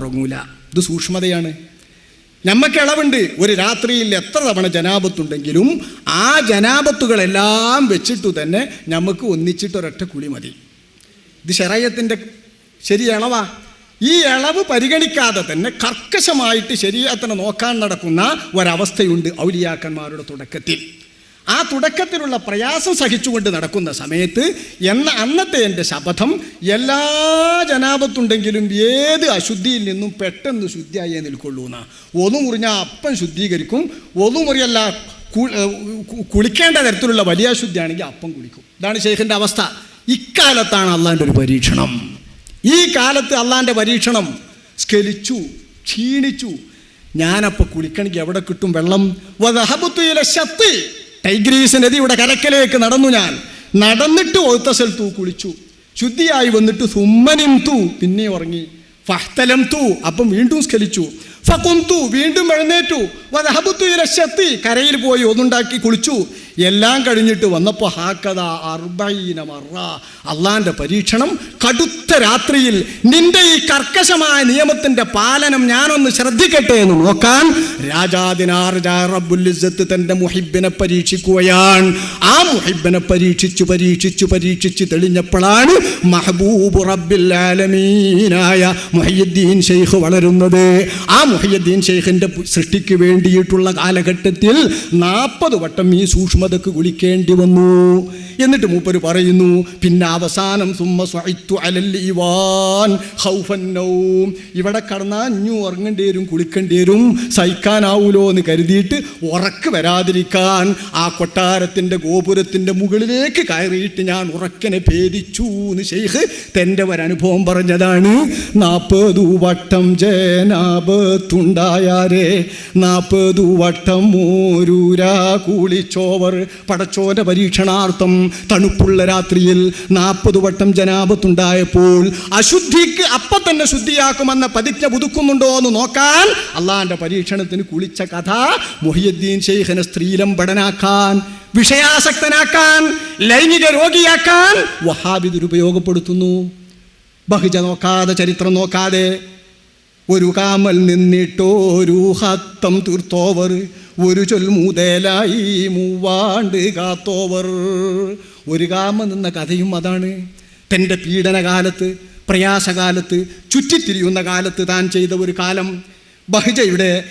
ഉറങ്ങൂല. ഇത് സൂക്ഷ്മതയാണ്. നമുക്ക് ഇളവുണ്ട് ഒരു രാത്രിയിൽ എത്ര തവണ ജനാപത്തുണ്ടെങ്കിലും ആ ജനാപത്തുകളെല്ലാം വെച്ചിട്ടു തന്നെ നമുക്ക് ഒന്നിച്ചിട്ട് ഒരൊറ്റ കുളി മതി. ഇത് ശരീരത്തിന്റെ ശരി ഇളവാ ഈ ഇളവ് പരിഗണിക്കാതെ തന്നെ കർക്കശമായിട്ട് ശരീരത്തിനെ നോക്കാൻ നടക്കുന്ന ഒരവസ്ഥയുണ്ട് ഔലിയാക്കന്മാരുടെ തുടക്കത്തിൽ. ആ തുടക്കത്തിലുള്ള പ്രയാസം സഹിച്ചുകൊണ്ട് നടക്കുന്ന സമയത്ത് എന്ന അന്നത്തെ എന്റെ ശപഥം എല്ലാ ജനാപത്തുണ്ടെങ്കിലും ഏത് അശുദ്ധിയിൽ നിന്നും പെട്ടെന്ന് ശുദ്ധിയായേ നിൽക്കുള്ളൂ എന്നാ. ഒന്നു മുറിഞ്ഞാൽ അപ്പം ശുദ്ധീകരിക്കും ഒന്നു മുറിയല്ല കുളിക്കേണ്ട തരത്തിലുള്ള വലിയ അശുദ്ധിയാണെങ്കിൽ അപ്പം കുളിക്കും. ഇതാണ് ഷെയ്ഖിന്റെ അവസ്ഥ. ഇക്കാലത്താണ് അള്ളാന്റെ ഒരു പരീക്ഷണം. ഈ കാലത്ത് അള്ളാന്റെ പരീക്ഷണം സ്കലിച്ചു ക്ഷീണിച്ചു. ഞാനപ്പോൾ കുളിക്കണമെങ്കിൽ എവിടെ കിട്ടും വെള്ളം? വധഹബുത്തുയിലെ ശക്തി ടൈഗ്രീസ് നദിയുടെ കരക്കലേക്ക് നടന്നു ഞാൻ. നടന്നിട്ട് ഒത്ത സ്ഥലത്തു കുളിച്ചു. ശുദ്ധിയായി വന്നിട്ട് സുമ്മനും തൂ പിന്നെ ഉറങ്ങി. ഫഹ്തലം തൂ അപ്പം വീണ്ടും സ്കലിച്ചു ഫകുന്തു വീണ്ടും എഴുന്നേറ്റു. വധഹബുത്തു ഇരശത്തി കരയിൽ പോയി ഒന്നുണ്ടാക്കി കുളിച്ചു. എല്ലാം കഴിഞ്ഞിട്ട് വന്നപ്പോൾ ഹാക്കത അർബൈന മറ. അള്ളാന്റെ പരീക്ഷണം. കടുത്ത രാത്രിയിൽ നിന്റെ ഈ കർക്കശമായ നിയമത്തിന്റെ പാലനം ഞാനൊന്ന് ശ്രദ്ധിക്കട്ടെ എന്ന് നോക്കാൻ രാജാദിനാർ രാജാദിനാർജാറബുല്ലിസത്ത് തന്റെ മുഹിബിനെ പരീക്ഷിക്കുകയാണ്. ആ മുഹിബിനെ പരീക്ഷിച്ചു പരീക്ഷിച്ചു പരീക്ഷിച്ച് തെളിഞ്ഞപ്പോഴാണ് മഹബൂബ് റബ്ബിൽ ആലമീനായ മുഹയ്യദ്ദീൻ ഷെയ്ഖ് വളരുന്നത്. ആ മുഹയ്യുദ്ദീൻ ഷെയ്ഖിന്റെ സൃഷ്ടിക്ക് വേണ്ടിയിട്ടുള്ള കാലഘട്ടത്തിൽ നാൽപ്പത് വട്ടം ഈ സൂക്ഷ്മതക്ക് കുളിക്കേണ്ടി വന്നു. എന്നിട്ട് മൂപ്പര് പറയുന്നു പിന്നെ അവസാനം സുമ്മ സ്വഹിത്തു അലല്ലിവാൻ ഇവിടെ കടന്നാൽ അഞ്ഞു ഉറങ്ങേണ്ടി വരും കുളിക്കേണ്ടി വരും. സഹിക്കാനാവൂലോ എന്ന് കരുതിയിട്ട് ഉറക്ക് വരാതിരിക്കാൻ ആ കൊട്ടാരത്തിന്റെ ഗോപുരത്തിന്റെ മുകളിലേക്ക് കയറിയിട്ട് ഞാൻ ഉറക്കനെ ഭേദിച്ചു എന്ന് ഷെയ്ഖ് തന്റെ ഒരനുഭവം പറഞ്ഞതാണ്. നാൽപ്പതു വട്ടം ജനാപത്തുണ്ടായാരേ നാൽപ്പതു വട്ടം മോരൂരാ കൂളിച്ചോവർ പടച്ചോന്റെ പരീക്ഷണാർത്ഥം തണുപ്പുള്ള രാത്രിയിൽ നാൽപ്പത് വട്ടം ജനാപത്തുണ്ടായപ്പോൾ അശുദ്ധിക്ക് അപ്പം തന്നെ ശുദ്ധിയാക്കുമെന്ന പ്രതിജ്ഞ പുതുക്കുന്നുണ്ടോ എന്ന് നോക്കാൻ അള്ളാന്റെ പരീക്ഷണത്തിന് കുളിച്ച കഥ മൊഹിയുദ്ദീൻ സ്ത്രീലം പടനാക്കാൻ വിഷയാസക്തനാക്കാൻ ലൈംഗിക രോഗിയാക്കാൻ വഹാബി ഉപയോഗപ്പെടുത്തുന്നു ബഹുജ നോക്കാതെ ചരിത്രം നോക്കാതെ ഒരു കാമൽ നിന്നിട്ടോരു ഹത്തം തീർത്തോവർ ഒരു ചൊൽമുതലായി മൂവാണ്ട് കാത്തോവർ. ഒരു കാമ നിന്ന കഥയും അതാണ്. തന്റെ പീഡനകാലത്ത് പ്രയാസകാലത്ത് ചുറ്റിത്തിരിയുന്ന കാലത്ത് താൻ ചെയ്ത ഒരു കാലം. ബഹ്ജയുടെ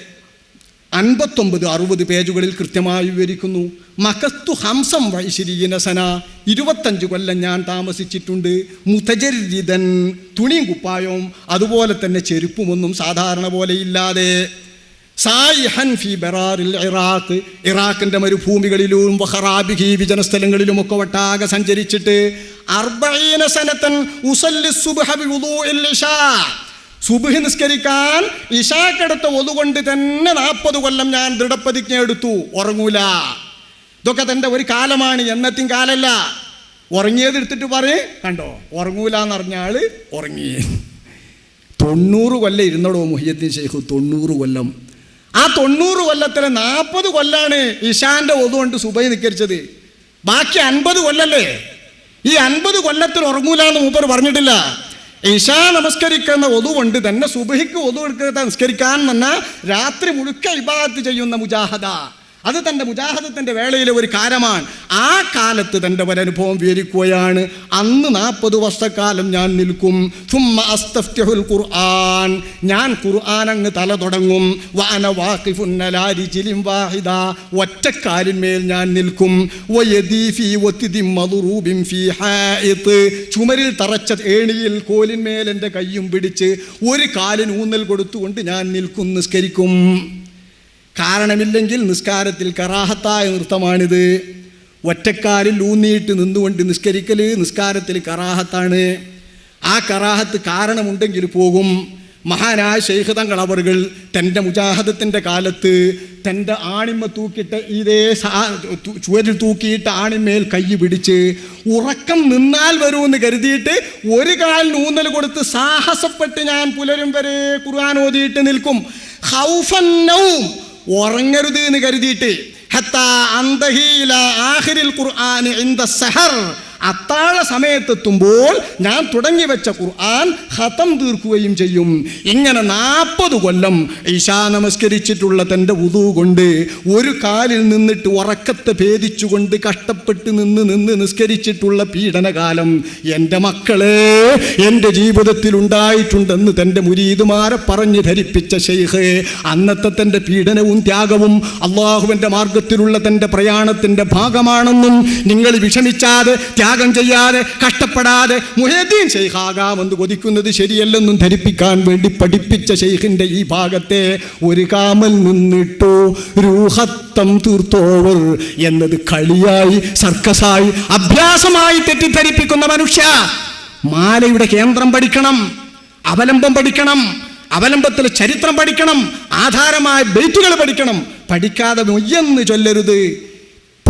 അൻപത്തൊമ്പത് അറുപത് പേജുകളിൽ കൃത്യമായി വിവരിക്കുന്നു. മകസ്തു ഹംസം വൈശിരീനസന ഇരുപത്തഞ്ച് കൊല്ലം ഞാൻ താമസിച്ചിട്ടുണ്ട്. മുതജരിതൻ തുണിയും കുപ്പായവും അതുപോലെ തന്നെ ചെരുപ്പുമൊന്നും സാധാരണ പോലെ ഇല്ലാതെ സായിഹൻ ഫി ബറാറിൽ ഇറാഖ്. ഇറാഖിന്റെ മരുഭൂമികളിലും വഹറാബിഹി വിജന സ്ഥലങ്ങളിലും ഒക്കെ ഒട്ടാകെ സഞ്ചരിച്ചിട്ട് അർബൈന സനത്തൻ ഉസല്ലി സുബ്ഹ നിസ്കരിക്കാൻ ഇഷാക്കടുത്ത ഒതുകൊണ്ട് തന്നെ നാൽപ്പത് കൊല്ലം ഞാൻ ദൃഢപ്രതിജ്ഞ എടുത്തു. ഉറങ്ങൂല. ഇതൊക്കെ തന്റെ ഒരു കാലമാണ്. എന്നത്തിൻ കാലല്ല. ഉറങ്ങിയത് എടുത്തിട്ട് പറ കണ്ടോ? ഉറങ്ങൂല എന്ന് ആൾ ഉറങ്ങി. തൊണ്ണൂറ് കൊല്ലം ഇരുന്നടോ മുഹിയദ്ദീൻ ഷെയ്ഖ് തൊണ്ണൂറ് കൊല്ലം. ആ തൊണ്ണൂറ് കൊല്ലത്തിലെ നാൽപ്പത് കൊല്ലാണ് ഇഷാന്റെ ഒതുകൊണ്ട് സുബൈ നിക്കരിച്ചത്. ബാക്കി അൻപത് കൊല്ലല്ലേ? ഈ അൻപത് കൊല്ലത്തിൽ ഉറങ്ങൂല എന്ന് മൂപ്പർ പറഞ്ഞിട്ടില്ല. ഇഷാ നമസ്കരിക്കുന്ന ഒതുകൊണ്ട് തന്നെ സുബഹിക്ക് ഒതു എടുക്കാത്ത നമസ്കരിക്കാൻ തന്നെ രാത്രി മുഴുക്ക ഇബാദത്ത് ചെയ്യുന്ന മുജാഹദ. അത് തന്റെ മുജാഹദത്തിന്റെ വേളയിലെ ഒരു കാര്യമാണ് ആ കാലത്ത് തന്റെ ഒരനുഭവം വിവരിക്കുകയാണ്. അന്ന് നാൽപ്പത് വർഷക്കാലം ഞാൻ നിൽക്കും. സുമ്മ അസ്തഫ്തിഹുൽ ഖുർആൻ. ഞാൻ ഖുർആൻ അങ്ങ് തല തുടങ്ങും. വാന വാഖിഫുന്നലാരി ചിലിം വാഹിദ. ഒറ്റക്കാലിന്മേൽ ഞാൻ നിൽക്കും. ചുമരിൽ തറച്ച ഏണിയിൽ കോലിന്മേൽ എന്റെ കയ്യും പിടിച്ച് ഒരു കാലിന് ഊന്നൽ കൊടുത്തുകൊണ്ട് ഞാൻ നിൽക്കും നിസ്കരിക്കും. കാരണമില്ലെങ്കിൽ നിസ്കാരത്തിൽ കറാഹത്തായ നൃത്തമാണിത്. ഒറ്റക്കാലിൽ ഊന്നിയിട്ട് നിന്നുകൊണ്ട് നിസ്കരിക്കൽ നിസ്കാരത്തിൽ കറാഹത്താണ്. ആ കറാഹത്ത് കാരണമുണ്ടെങ്കിൽ പോകും. മഹാനായ ശൈഖ് തങ്ങൾ അവറുകൾ തന്റെ മുജാഹദത്തിന്റെ കാലത്ത് തന്റെ ആണിമ തൂക്കിയിട്ട് ഇതേ ചുവരിൽ തൂക്കിയിട്ട് ആണിമേൽ കൈ പിടിച്ച് ഉറക്കം നിന്നാൽ വരുമെന്ന് കരുതിയിട്ട് ഒരു കാലിന് ഊന്നൽ കൊടുത്ത് സാഹസപ്പെട്ട് ഞാൻ പുലരും വരെ ഖുർആൻ ഓതിയിട്ട് നിൽക്കും. ഹൗഫന്നവും ഉറങ്ങരുത് എന്ന് കരുതിയിട്ട് ഹത്താ അന്തഹീല ആഖിരിൽ ഖുർആൻ ദ സഹർ അത്താഴ സമയത്തെത്തുമ്പോൾ ഞാൻ തുടങ്ങി വെച്ച ഖുർആൻ ഹതം തീർക്കുകയും ചെയ്യും. ഇങ്ങനെ നാൽപ്പത് കൊല്ലം ഈശാ നമസ്കരിച്ചിട്ടുള്ള തന്റെ ഉതു കൊണ്ട് ഒരു കാലിൽ നിന്നിട്ട് ഉറക്കത്തെ ഭേദിച്ചുകൊണ്ട് കഷ്ടപ്പെട്ട് നിന്ന് നിന്ന് നിസ്കരിച്ചിട്ടുള്ള പീഡനകാലം എന്റെ മക്കളെ എന്റെ ജീവിതത്തിൽ ഉണ്ടായിട്ടുണ്ടെന്ന് തന്റെ മുരീതുമാരെ പറഞ്ഞ് ധരിപ്പിച്ച ഷെയ്ഖ് അന്നത്തെ തന്റെ പീഡനവും ത്യാഗവും അള്ളാഹുവിന്റെ മാർഗത്തിലുള്ള തന്റെ പ്രയാണത്തിന്റെ ഭാഗമാണെന്നും നിങ്ങൾ വിഷമിച്ചാതെ ചെയ്യാതെ കഷ്ടപ്പെടാതെ മുഹദ്ദീൻ ഷെയ്ഖാകാമെന്ന് കൊതിക്കുന്നത് ശരിയല്ലെന്നും ധരിപ്പിക്കാൻ വേണ്ടി പഠിപ്പിച്ച ഷെയ്ഖിന്റെ ഈ ഭാഗത്തെ ഒരു കാമൽ നിന്നിട്ടോ രൂഹത്തം തീർത്തോവർ എന്നത് കളിയായി സർക്കസായി അഭ്യാസമായി തെറ്റിദ്ധരിപ്പിക്കുന്ന മനുഷ്യ. മാലയുടെ കേന്ദ്രം പഠിക്കണം അവലംബം പഠിക്കണം അവലംബത്തിൽ ചരിത്രം പഠിക്കണം ആധാരമായ ബെയ്റ്റുകൾ പഠിക്കണം. പഠിക്കാതെ മൊയ്യെന്ന് ചൊല്ലരുത്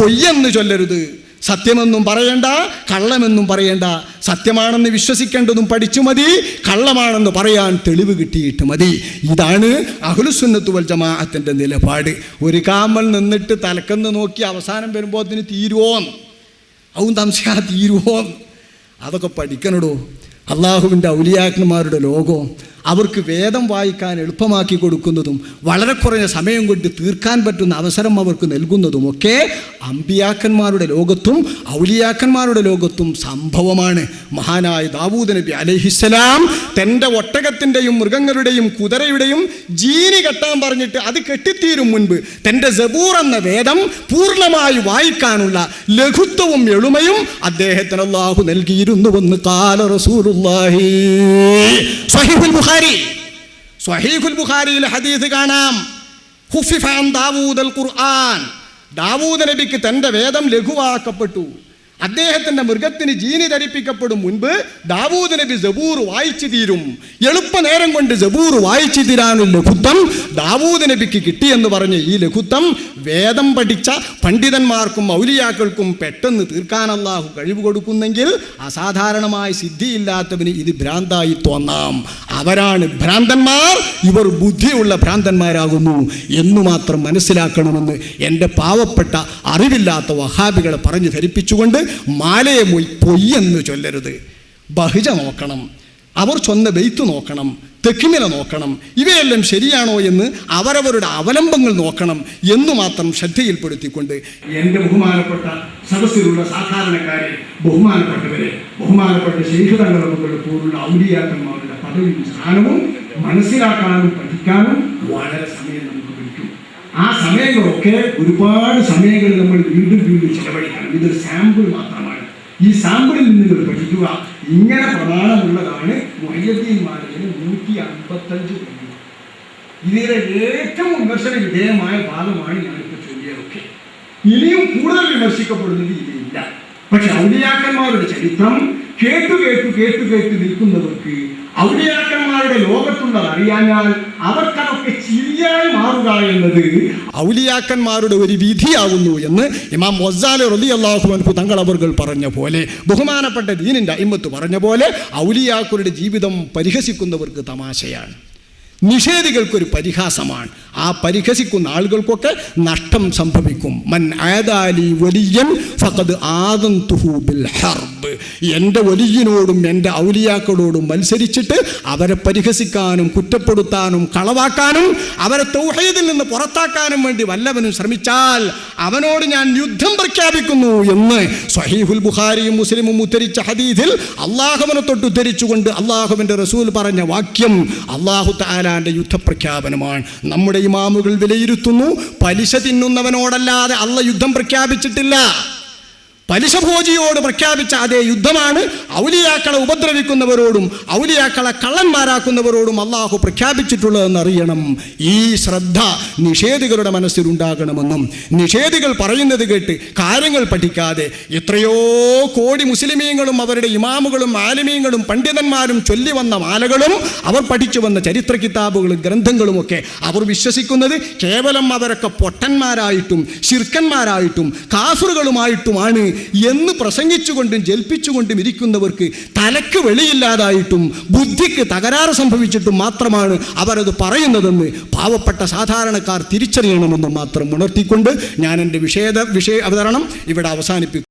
പൊയ്യെന്ന് ചൊല്ലരുത്. സത്യമെന്നും പറയണ്ട കള്ളമെന്നും പറയണ്ട. സത്യമാണെന്ന് വിശ്വസിക്കേണ്ടതും പഠിച്ചു മതി കള്ളമാണെന്ന് പറയാൻ തെളിവ് കിട്ടിയിട്ട് മതി. ഇതാണ് അഹുലുസുന്നത്ത് വൽ ജമാഅത്തിന്റെ നിലപാട്. ഒരു കാമൽ നിന്നിട്ട് തലക്കെന്ന് നോക്കി അവസാനം വരുമ്പോൾ അതിന് തീരുവോം അവൻ തംസ തീരുവോം അതൊക്കെ പഠിക്കണടോ? അള്ളാഹുവിന്റെ ഔലിയാക്കന്മാരുടെ ലോകവും അവർക്ക് വേദം വായിക്കാൻ എളുപ്പമാക്കി കൊടുക്കുന്നതും വളരെ കുറഞ്ഞ സമയം കൊണ്ട് തീർക്കാൻ പറ്റുന്ന അവസരം അവർക്ക് നൽകുന്നതും ഒക്കെ അമ്പിയാക്കന്മാരുടെ ലോകത്തും ഔലിയാക്കന്മാരുടെ ലോകത്തും സംഭവമാണ്. മഹാനായ ദാവൂദ് നബി അലഹിസ്സലാം തന്റെ ഒട്ടകത്തിന്റെയും മൃഗങ്ങളുടെയും കുതിരയുടെയും ജീനി കെട്ടാൻ പറഞ്ഞിട്ട് അത് കെട്ടിത്തീരും മുൻപ് തന്റെ ജബൂർ എന്ന വേദം പൂർണമായി വായിക്കാനുള്ള ലഘുത്വവും എളുമയും അദ്ദേഹത്തിന് അള്ളാഹു നൽകിയിരുന്നുവെന്ന് കാല റസൂലുള്ളാഹി സ്വഹീഹുൽ ബുഖാരി. സ്വഹീഹുൽ ബുഖാരിയിൽ ഹദീസ് കാണാം. ഹുഫിഫാൻ ദാവൂദൽ ഖുർആൻ. ദാവൂദ് നബിക്ക് തന്റെ വേദം ലഘുവാക്കപ്പെട്ടു. അദ്ദേഹത്തിന്റെ മൃഗത്തിന് ജീനി ധരിപ്പിക്കപ്പെടും മുൻപ് ദാവൂദ് നബി ജബൂർ വായിച്ചു തീരും. എളുപ്പ നേരം കൊണ്ട് ജബൂർ വായിച്ചു തീരാനുള്ള ലഘുത്വം ദാവൂദ് നബിക്ക് കിട്ടിയെന്ന് പറഞ്ഞ് ഈ ലഘുത്വം വേദം പഠിച്ച പണ്ഡിതന്മാർക്കും മൗലിയാക്കൾക്കും പെട്ടെന്ന് തീർക്കാൻ അള്ളാഹു കഴിവ് കൊടുക്കുന്നെങ്കിൽ അസാധാരണമായ സിദ്ധിയില്ലാത്തവന് ഇത് ഭ്രാന്തായി തോന്നാം. അവരാണ് ഭ്രാന്തന്മാർ ഇവർ ബുദ്ധിയുള്ള ഭ്രാന്തന്മാരാകുന്നു എന്ന് മാത്രം മനസ്സിലാക്കണമെന്ന് എന്റെ പാവപ്പെട്ട അറിവില്ലാത്ത വഹാബികളെ പറഞ്ഞു ധരിപ്പിച്ചുകൊണ്ട് മാലയെ മൊയ് പൊയ്യെന്ന് ചൊല്ലരുത്. ബഹുജ നോക്കണം. അവർ ചൊന്ന ബെയ്ത്ത് നോക്കണം. തെക്കിമില നോക്കണം. ഇവയെല്ലാം ശരിയാണോ എന്ന് അവരവരുടെ അവലംബങ്ങൾ നോക്കണം എന്ന് മാത്രം ശ്രദ്ധയിൽപ്പെടുത്തിക്കൊണ്ട് എന്റെ ബഹുമാനപ്പെട്ട സദസ്സിലുള്ള സാധാരണക്കാരെ ബഹുമാനപ്പെട്ടവരെ ബഹുമാനപ്പെട്ട ശേഷിതങ്ങളെ പോലുള്ള ഔലിയാക്കന്മാരുടെ പദവിയും സ്ഥാനവും മനസ്സിലാക്കാനും പഠിക്കാനും വളരെ സമയം നമുക്ക് ആ സമയങ്ങളൊക്കെ ഒരുപാട് സമയങ്ങൾ നമ്മൾ വീണ്ടും വീണ്ടും ചെലവഴിക്കണം. ഇതൊരു സാമ്പിൾ മാത്രമാണ്. ഈ സാമ്പിളിൽ നിന്ന് നിങ്ങൾ പഠിക്കുക ഇങ്ങനെ പ്രധാനമുള്ളതാണ് മൊയ്യദ്ദീൻമാരിന് നൂറ്റി അമ്പത്തഞ്ച് ഇതിലെ ഏറ്റവും വിമർശന വിധേയമായ ഭാഗമാണ് ഞാനിപ്പോൾ ചൊല്ലിയതൊക്കെ. ഇനിയും കൂടുതൽ വിമർശിക്കപ്പെടുന്നത് ഇതിലില്ല. പക്ഷെ ഔലിയാക്കന്മാരുടെ ചരിത്രം കേട്ടു കേട്ടു കേട്ടു കേട്ടു നിൽക്കുന്നവർക്ക് ഔലിയാക്കന്മാരുടെ ലോകത്തുള്ളത് അറിയാഞ്ഞാൽ അവർക്കതൊക്കെ ചിരിയായി മാറുക എന്നത് ഔലിയാക്കന്മാരുടെ ഒരു വിധിയാകുന്നു എന്ന് ഇമാം മൊസാലെ റലി അള്ളാഹുവൻകു തങ്ങൾ അവർ പറഞ്ഞ പോലെ ബഹുമാനപ്പെട്ട ദീനിന്റെ അയിമത്ത് പറഞ്ഞ പോലെ ഔലിയാക്കളുടെ ജീവിതം പരിഹസിക്കുന്നവർക്ക് തമാശയാണ്. നിഷേധികൾക്കൊരു പരിഹാസമാണ്. ആ പരിഹസിക്കുന്ന ആളുകൾക്കൊക്കെ നഷ്ടം സംഭവിക്കും. മൻ ആദാലി വലിയൻ ഫഖദ് ബിൽ ഹർബ്. എന്റെ വലിയനോടും എന്റെ ഔലിയാക്കളോടും മത്സരിച്ചിട്ട് അവരെ പരിഹസിക്കാനും കുറ്റപ്പെടുത്താനും കളവാക്കാനും അവരെ തൗഹീദിൽ നിന്ന് പുറത്താക്കാനും വേണ്ടി വല്ലവനും ശ്രമിച്ചാൽ അവനോട് ഞാൻ യുദ്ധം പ്രഖ്യാപിക്കുന്നു എന്ന് സ്വഹീഹുൽ ബുഖാരിയും മുസ്ലിമും ഉദ്ധരിച്ച ഹദീദിൽ അള്ളാഹുവിനെ തൊട്ട് ഉദ്ധരിച്ചുകൊണ്ട് അള്ളാഹുവിന്റെ റസൂൽ പറഞ്ഞ വാക്യം അള്ളാഹു താലാന്റെ യുദ്ധപ്രഖ്യാപനമാണ്. നമ്മുടെ ഇമാമുകൾ വിലയിരുത്തുന്നു പലിശ തിന്നുന്നവനോടല്ലാതെ അള്ള യുദ്ധം പ്രഖ്യാപിച്ചിട്ടില്ല. പലിശഭോജിയോട് പ്രഖ്യാപിച്ച അതേ യുദ്ധമാണ് ഔലിയാക്കളെ ഉപദ്രവിക്കുന്നവരോടും ഔലിയാക്കളെ കള്ളന്മാരാക്കുന്നവരോടും അള്ളാഹു പ്രഖ്യാപിച്ചിട്ടുള്ളതെന്ന് അറിയണം. ഈ ശ്രദ്ധ നിഷേധികളുടെ മനസ്സിലുണ്ടാകണമെന്നും നിഷേധികൾ പറയുന്നത് കേട്ട് കാര്യങ്ങൾ പഠിക്കാതെ എത്രയോ കോടി മുസ്ലിമീങ്ങളും അവരുടെ ഇമാമുകളും ആലിമീങ്ങളും പണ്ഡിതന്മാരും ചൊല്ലി വന്ന മാലകളും അവർ പഠിച്ചു വന്ന ചരിത്ര കിതാബുകളും ഗ്രന്ഥങ്ങളുമൊക്കെ അവർ വിശ്വസിക്കുന്നത് കേവലം അവരൊക്കെ പൊട്ടന്മാരായിട്ടും ശിർക്കന്മാരായിട്ടും കാഫറുകളുമായിട്ടുമാണ് എന്ന് പ്രസംഗിച്ചുകൊണ്ടും ജൽപ്പിച്ചുകൊണ്ടും ഇരിക്കുന്നവർക്ക് തലക്ക് വെളിയില്ലാതായിട്ടും ബുദ്ധിക്ക് തകരാറ് സംഭവിച്ചിട്ടും മാത്രമാണ് അവരത് പറയുന്നതെന്ന് പാവപ്പെട്ട സാധാരണക്കാർ തിരിച്ചറിയണമെന്ന് മാത്രം ഉണർത്തിക്കൊണ്ട് ഞാൻ എന്റെ വിഷയ വിഷയ അവതരണം ഇവിടെ അവസാനിപ്പിക്കും